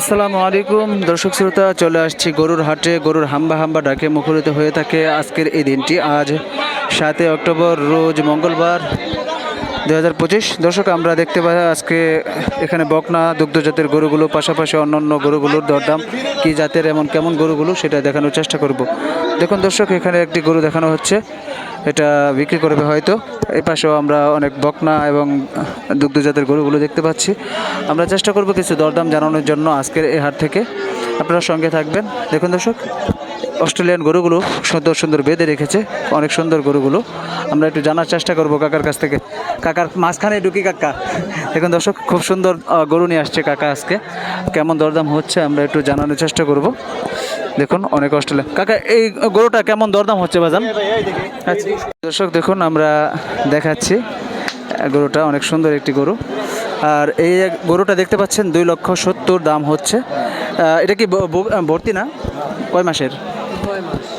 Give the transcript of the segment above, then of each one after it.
আসসালামু আলাইকুম। দর্শক শ্রোতা, চলে আসছি গরুর হাটে। গরুর হাম্বা হাম্বা ডাকে মুখরিত হয়ে থাকে আজকের এই দিনটি। আজ সাতই অক্টোবর, রোজ মঙ্গলবার দু হাজার পঁচিশ। দর্শক, আমরা দেখতে পাই আজকে এখানে বকনা, দুগ্ধ জাতের গরুগুলো, পাশাপাশি অন্যান্য গরুগুলোর দরদাম, কি জাতের, এমন কেমন গরুগুলো, সেটা দেখানোর চেষ্টা করব। দেখুন দর্শক, এখানে একটি গরু দেখানো হচ্ছে। এটা বিক্রি করবে হয়তো। এই পাশেও আমরা অনেক বকনা এবং দুগ্ধ জাতের গরুগুলো দেখতে পাচ্ছি। আমরা চেষ্টা করব কিছু দরদাম জানানোর জন্য আজকের এই হাট থেকে। আপনারা সঙ্গে থাকবেন। দেখুন দর্শক, অস্ট্রেলিয়ান গরুগুলো সুন্দর সুন্দর বেঁধে রেখেছে, অনেক সুন্দর গরুগুলো। আমরা একটু জানার চেষ্টা করব কাকার কাছ থেকে। কাকার মাঝখানে ঢুকি কাকা। দেখুন দর্শক, খুব সুন্দর গরু নিয়ে আসছে কাকা আজকে। কেমন দরদাম হচ্ছে আমরা একটু জানানোর চেষ্টা করব। দেখুন অনেক অস্ট্রেলিয়া কাকা এই গরুটা কেমন দরদাম হচ্ছে বাজান? আচ্ছা। দর্শক দেখুন আমরা দেখাচ্ছি গরুটা অনেক সুন্দর একটি গরু। আর এই গরুটা দেখতে পাচ্ছেন দুই লক্ষ সত্তর দাম হচ্ছে। এটা কি ভর্তি না? কয় মাসের?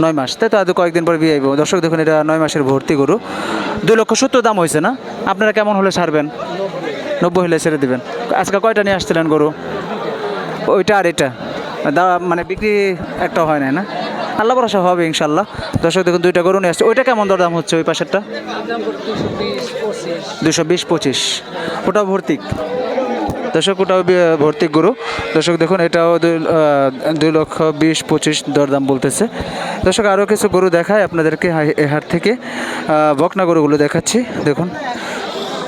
নয় মাস। তাই তো আজ কয়েকদিন পরে বিয়ে আইব দর্শক দেখুন এটা নয় মাসের ভর্তি গরু। দুই লক্ষ সত্তর দাম হয়েছে না? আপনারা কেমন হলে ছাড়বেন নব্বই হলে ছেড়ে দেবেন। আজকে কয়টা নিয়ে আসছিলেন গরু? ওইটা আর এটা। মানে বিক্রি একটা হয় না না? আল্লাহ ভরসা হবে ইনশাল্লাহ দর্শক, দেখুন, দুইটা গরু নিয়ে আসছে। ওইটা কেমন দরদাম হচ্ছে ওই পাশেরটা? দুশো বিশ পঁচিশ। ওটাও ভর্তিক। দর্শক, ওটাও ভর্তিক গরু। দর্শক, দেখুন, এটাও দুই লক্ষ বিশ পঁচিশ দরদাম বলতেছে। দর্শক, আরও কিছু গরু দেখায় আপনাদেরকে হাই- এ হাট থেকে। বকনা গরুগুলো দেখাচ্ছি। দেখুন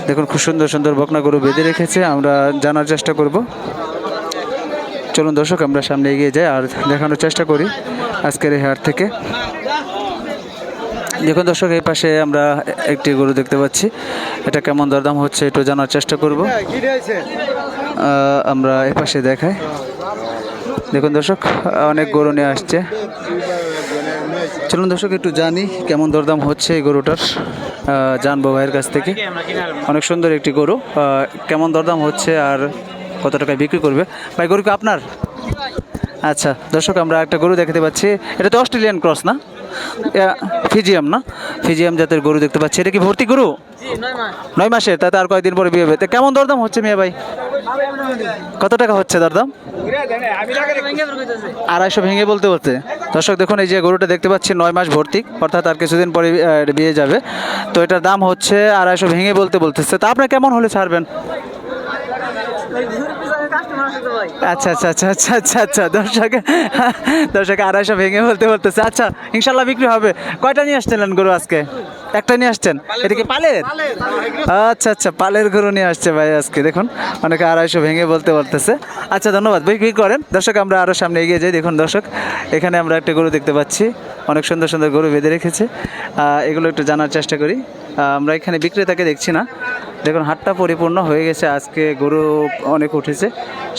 দেখুন, খুব সুন্দর সুন্দর বকনা গরু বেঁধে রেখেছে। আমরা জানার চেষ্টা করব। চলুন দর্শক, আমরা সামনে এগিয়ে যাই আর দেখানোর চেষ্টা করি আজকের এই হাট থেকে। দেখুন দর্শক, এই পাশে আমরা একটি গরু দেখতে পাচ্ছি। এটা কেমন দরদাম হচ্ছে একটু জানার চেষ্টা করব। আমরা এই পাশে দেখাই। দেখুন দর্শক, অনেক গরু নিয়ে আসছে। চলুন দর্শক, একটু জানি কেমন দরদাম হচ্ছে এই গরুটার। জানব ভাইয়ের কাছ থেকে। অনেক সুন্দর একটি গরু। কেমন দরদাম হচ্ছে আর কত টাকায় বিক্রি করবে? ভাই, গরু কি আপনার? আচ্ছা দর্শক, আমরা একটা গরু দেখতে পাচ্ছি। এটা তো অস্ট্রেলিয়ান ক্রস না? ফিজিয়াম না? ফিজিয়াম জাতের গরু দেখতে পাচ্ছি। এটা কি ভর্তি গরু? নয় মাসে তাতে আর কয়েকদিন পরে বিয়ে হবে? তা, কেমন দরদাম হচ্ছে মিয়া ভাই? কত টাকা হচ্ছে দরদাম? আড়াইশো ভেঙে বলতে বলতে। দর্শক, দেখুন, এই যে গরুটা দেখতে পাচ্ছি, নয় মাস ভর্তি। অর্থাৎ আর কিছুদিন পরে বিয়ে যাবে। তো, এটার দাম হচ্ছে আড়াইশো ভেঙে বলতে বলতেছে। তা, আপনার কেমন হলে ছাড়বেন? আচ্ছা আচ্ছা আচ্ছা আচ্ছা আচ্ছা আচ্ছা দর্শক দর্শক আড়াইশো ভেঙে বলতে বলতেছে। আচ্ছা ইনশাল্লাহ বিক্রি হবে। কয়টা নিয়ে আসছিলেন গরু আজকে? একটা নিয়ে আসছেন? এটা কি পালের? আচ্ছা আচ্ছা পালের গরু নিয়ে আসছে ভাই আজকে দেখুন। অনেকে আড়াইশো ভেঙে বলতে বলতেছে। আচ্ছা ধন্যবাদ। ভাই কী করেন। দর্শক আমরা আরও সামনে এগিয়ে যাই। দেখুন দর্শক এখানে আমরা একটা গরু দেখতে পাচ্ছি। অনেক সুন্দর সুন্দর গরু বেঁধে রেখেছে। এগুলো একটু জানার চেষ্টা করি। আমরা এখানে বিক্রেতাকে দেখছি না। দেখুন হাটটা পরিপূর্ণ হয়ে গেছে, আজকে গরু অনেক উঠেছে,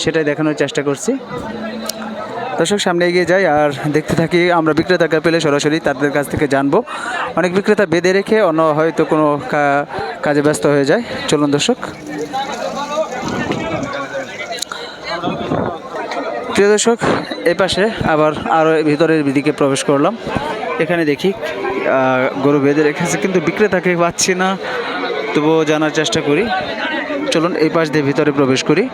সেটাই দেখানোর চেষ্টা করছি। দর্শক, সামনে এগিয়ে যাই আর দেখতে থাকি, আমরা বিক্রেতাকে পেলে সরাসরি তাদের কাছ থেকে জানব। অনেক বিক্রেতা বেঁধে রেখে অন্য হয়তো কোনো কাজে ব্যস্ত হয়ে যায়। চলুন দর্শক। প্রিয় দর্শক, এ পাশে আবার আরও ভিতরের দিকে প্রবেশ করলাম। এখানে দেখি গরু বেঁধে রেখেছে, কিন্তু বিক্রেতাকে পাচ্ছি না। তবুও জানার চেষ্টা করি। চলুন এই পাশ দিয়ে ভিতরে প্রবেশ করি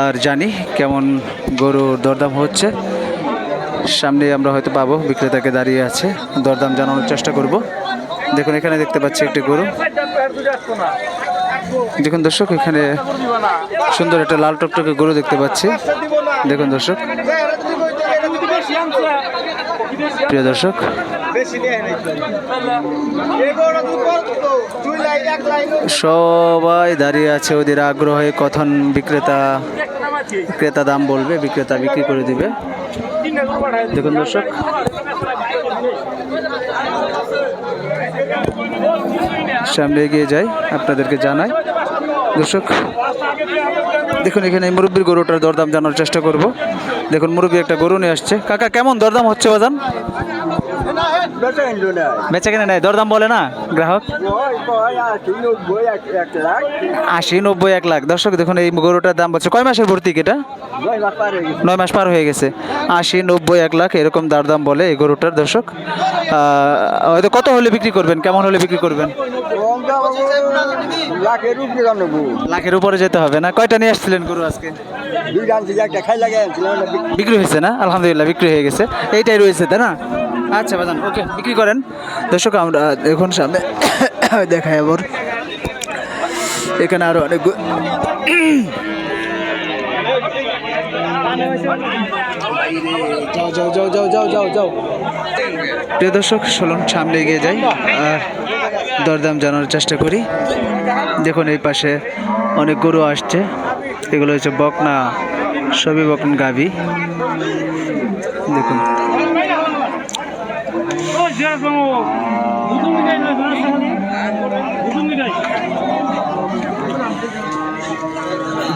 আর জানি কেমন গরুর দরদাম হচ্ছে। সামনে আমরা হয়তো পাবো, বিক্রেতাকে দাঁড়িয়ে আছে, দরদাম জানানোর চেষ্টা করব। দেখুন, এখানে দেখতে পাচ্ছি একটি গরু। দেখুন দর্শক, এখানে সুন্দর একটা লাল টকটকে গরু দেখতে পাচ্ছি। দেখুন দর্শক। প্রিয় দর্শক সবাই দাঁড়িয়ে আছে ওদের আগ্রহে, কথন বিক্রেতা, ক্রেতা দাম বলবে, বিক্রেতা বিক্রি করে দিবে। দেখুন দর্শক। সামনে এগিয়ে যাই, আপনাদেরকে জানাই। দর্শক, দেখুন এখানে মুরব্বীর গরুটার দরদাম জানার চেষ্টা করব। দেখুন মুরব্বী একটা গরু নিয়ে আসছে। কাকা, কেমন দরদাম হচ্ছে বাজান? বেচা কেনা নেই দরদাম বলে না গ্রাহক? আশি নব্বই এক লাখ। দর্শক দেখুন এই গরুটার দাম বলছে কয় মাসের ভর্তি এটা? নয় মাস পার হয়ে গেছে। আশি নব্বই এক লাখ এরকম দার দাম বলে এই গরুটার দর্শক। হয়তো কত হলে বিক্রি করবেন কেমন হলে বিক্রি করবেন? লাখের উপরে যেতে হবে না? কয়টা নিয়ে আসছিলেন গরু আজকে? বিক্রি হয়েছে না? আলহামদুলিল্লাহ বিক্রি হয়ে গেছে। এইটাই রয়েছে তাই না? আচ্ছা বাজান ওকে, বিক্রি করেন। দর্শক, আমরা এখন সামনে দেখাই আবার। এখানে আরও অনেক যাও যাও যাও যাও যাও যাও প্রিয় দর্শক, চলুন সামনে এগিয়ে যাই আর দরদাম জানার চেষ্টা করি। দেখুন, এই পাশে অনেক গরু আসছে। এগুলো হচ্ছে বকনা, সবই বকন গাবি দেখুন।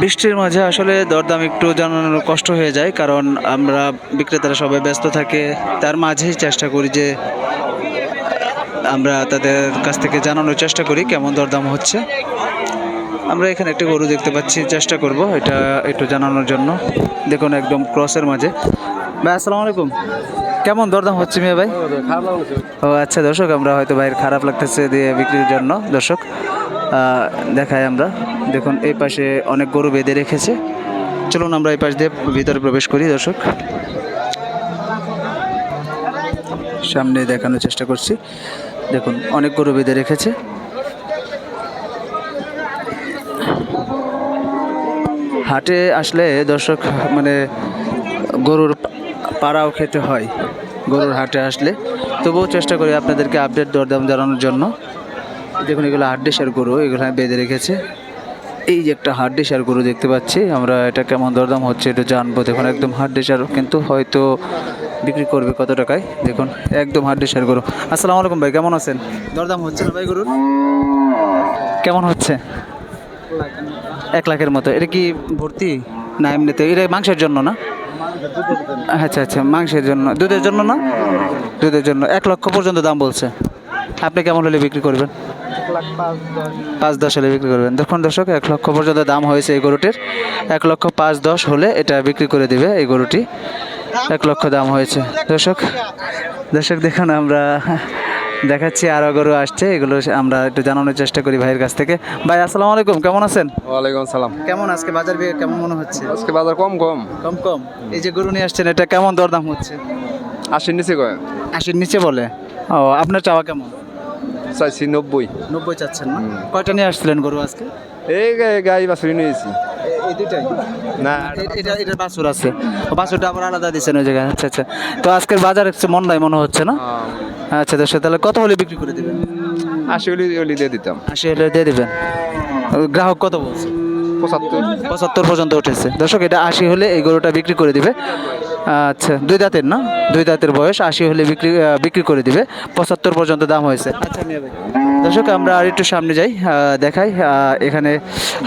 বৃষ্টির মাঝে আসলে দরদাম একটু জানানোর কষ্ট হয়ে যায়, কারণ আমরা বিক্রেতারা সবাই ব্যস্ত থাকে। তার মাঝেই চেষ্টা করি যে আমরা তাদের কাছ থেকে জানানোর চেষ্টা করি কেমন দরদাম হচ্ছে। আমরা এখানে একটি গরু দেখতে পাচ্ছি, চেষ্টা করব এটা একটু জানানোর জন্য। দেখুন একদম ক্রসের মাঝে। ভাই, আসসালামু আলাইকুম। কেমন দরদাম হচ্ছে মিয়া ভাই? ও আচ্ছা দর্শক আমরা হয়তো ভাইয়ের খারাপ লাগতেছে দিয়ে বিক্রির জন্য দর্শক। দেখাই আমরা। দেখুন এই পাশে অনেক গরু বেঁধে রেখেছে। চলুন আমরা এই পাশ দিয়ে ভিতরে প্রবেশ করি দর্শক। সামনে দেখানোর চেষ্টা করছি। দেখুন অনেক গরু বেঁধে রেখেছে। হাটে আসলে দর্শক মানে গরুর পাড়াও খেতে হয় গরুর হাটে আসলে। তবুও চেষ্টা করি আপনাদেরকে আপডেট দরদাম জানানোর জন্য। দেখুন, এগুলো হাড্ডিসার গরু, এগুলো বেঁধে রেখেছে। এই যে একটা হাড্ডিসার গরু দেখতে পাচ্ছি, আমরা এটা কেমন দরদাম হচ্ছে এটা জানব। দেখুন, একদম হাড্ডিসার, কিন্তু হয়তো বিক্রি করবে কত টাকায়? দেখুন, একদম হাড্ডিসার গরু। আসসালামু আলাইকুম ভাই, কেমন আছেন? দরদাম হচ্ছে না ভাই গরুর? কেমন হচ্ছে? এক লাখের মতো। এটা কি ভর্তি? না, এমনিতে। এটা মাংসের জন্য না? আচ্ছা আচ্ছা মাংসের জন্য। দুধের জন্য না? দুধের জন্য। এক লক্ষ পর্যন্ত দাম বলছে। আপনি কেমন হলে বিক্রি করবেন? পাঁচ দশ হলে বিক্রি করবেন। দেখুন দর্শক, এক লক্ষ পর্যন্ত দাম হয়েছে এই গরুটির। এক লক্ষ পাঁচ দশ হলে এটা বিক্রি করে দিবে এই গরুটি। এক লক্ষ দাম হয়েছে। দর্শক দর্শক দেখুন আমরা দেখাচ্ছি আরও গরু আসছে এগুলো আমরা একটু জানানোর চেষ্টা করি ভাইয়ের কাছ থেকে। ভাই আসসালামু আলাইকুম কেমন আছেন? ওয়ালাইকুম সালাম কেমন আজকে বাজার বিয়ে কেমন মনে হচ্ছে? আজকে বাজার কম কম। কম কম। এই যে গরু নিয়ে আসছেন এটা কেমন দরদাম হচ্ছে? আশির নিচে কয়? আশির নিচে বলে। ও আপনার চাওয়া কেমন? চাইছি নব্বই। নব্বই চাচ্ছেন না? কয়টা নিয়ে আসছিলেন গরু আজকে? এই গাই বাছুরি নিয়েছি। এই দুটাই না। এটা এটা বাছুর আছে। ও বাছুরটা আবার আলাদা দিচ্ছেন ওই জায়গায়। আচ্ছা আচ্ছা। তো আজকের বাজার একটু মন নাই মনে হচ্ছে না? আচ্ছা তো তাহলে কত হলে বিক্রি করে দেবেন? আশি ওলি ওলি দিয়ে দিতাম। আশি হলে দিয়ে দেবেন? গ্রাহক কত বলছে? পঁচাত্তর। পঁচাত্তর পর্যন্ত উঠেছে। দর্শক এটা আশি হলে এই গরুটা বিক্রি করে দিবে। আচ্ছা দুই দাঁতের না? দুই দাঁতের বয়স আশি হলে বিক্রি বিক্রি করে দিবে। পঁচাত্তর পর্যন্ত দাম হয়েছে। আচ্ছা দর্শক, আমরা আর একটু সামনে যাই দেখাই এখানে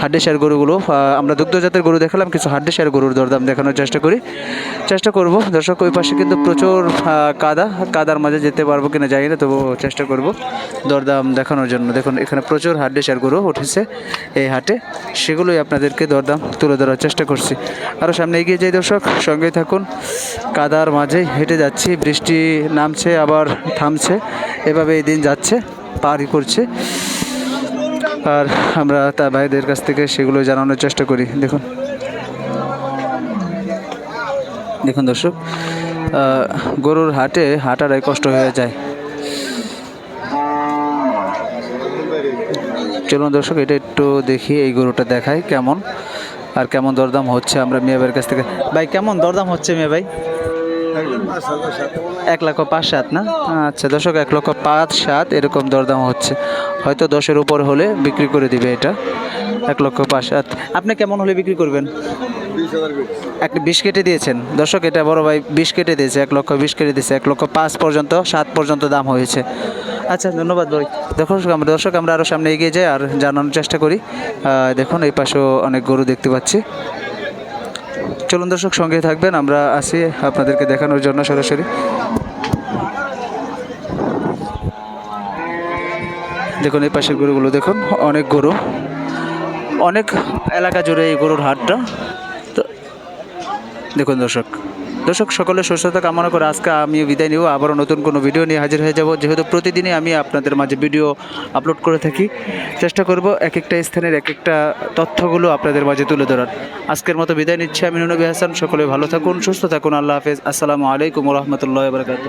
হাড্ডিসার গরুগুলো আমরা দুগ্ধ জাতের গরু দেখালাম, কিছু হাড্ডিসার গরুর দরদাম দেখানোর চেষ্টা করি। চেষ্টা করব, দর্শক, ওই পাশে কিন্তু প্রচুর কাদা, কাদার মাঝে যেতে পারব কিনা যাই না তবু চেষ্টা করব দরদাম দেখানোর জন্য। দেখুন, এখানে প্রচুর হাড্ডিসার গরু উঠেছে এই হাটে, সেগুলোই আপনাদেরকে দরদাম তুলে ধরার চেষ্টা করছি। আরও সামনে এগিয়ে যাই দর্শক, সঙ্গেই থাকুন, কাদার মাঝে হেঁটে যাচ্ছি, বৃষ্টি নামছে, আবার থামছে এভাবে এই দিন যাচ্ছে। পারই করছে। আর আমরা তার ভাইদের কাছ থেকে সেগুলো জানানোর চেষ্টা করি। দেখুন। দেখুন দর্শক গরুর হাটে হাঁটারাই কষ্ট হয়ে যায়। চলুন দর্শক, এটা একটু দেখি এই গরুটা দেখাই কেমন, আর কেমন দরদাম হচ্ছে আমরা মিয়া ভাইয়ের কাছ থেকে। ভাই, কেমন দরদাম হচ্ছে মিয়া ভাই? এক লক্ষ পাঁচ সাত না? আচ্ছা দর্শক এক লক্ষ পাঁচ সাত এরকম দরদাম হচ্ছে। হয়তো দশের উপর হলে বিক্রি করে দিবে এটা। এক লক্ষ পাঁচ সাত। আপনি কেমন হলে বিক্রি করবেন? একটা বিশ। কেটে দিয়েছেন। দর্শক এটা বড় ভাই বিশ কেটে দিয়েছে এক লক্ষ বিশ কেটে দিয়েছে এক লক্ষ পাঁচ পর্যন্ত সাত পর্যন্ত দাম হয়েছে। আচ্ছা ধন্যবাদ ভাই। দর্শক আমরা দর্শক আমরা আরও সামনে এগিয়ে যাই আর জানানোর চেষ্টা করি। দেখুন এই পাশেও অনেক গরু দেখতে পাচ্ছি। চলুন দর্শক সঙ্গে থাকবেন। আমরা আসি আপনাদেরকে দেখানোর জন্য সরাসরি। দেখুন, এই পাশের গরুগুলো দেখুন, অনেক গরু। অনেক এলাকা জুড়ে এই গরুর হাটটা। তো, দেখুন দর্শক দর্শক, সকলে সুস্থতা কামনা করে আজকে আমি বিদায় নিব। আবারও নতুন কোনো ভিডিও নিয়ে হাজির হয়ে যাব। যেহেতু প্রতিদিনই আমি আপনাদের মাঝে ভিডিও আপলোড করে থাকি, চেষ্টা করব এক একটা স্থানের এক একটা তথ্যগুলো আপনাদের মাঝে তুলে ধরার। আজকের মতো বিদায় নিচ্ছি আমি নুনবী হাসান। সকলে ভালো থাকুন, সুস্থ থাকুন। আল্লাহ হাফেজ। আসসালামু আলাইকুম রহমতুল্লাহ বরকাত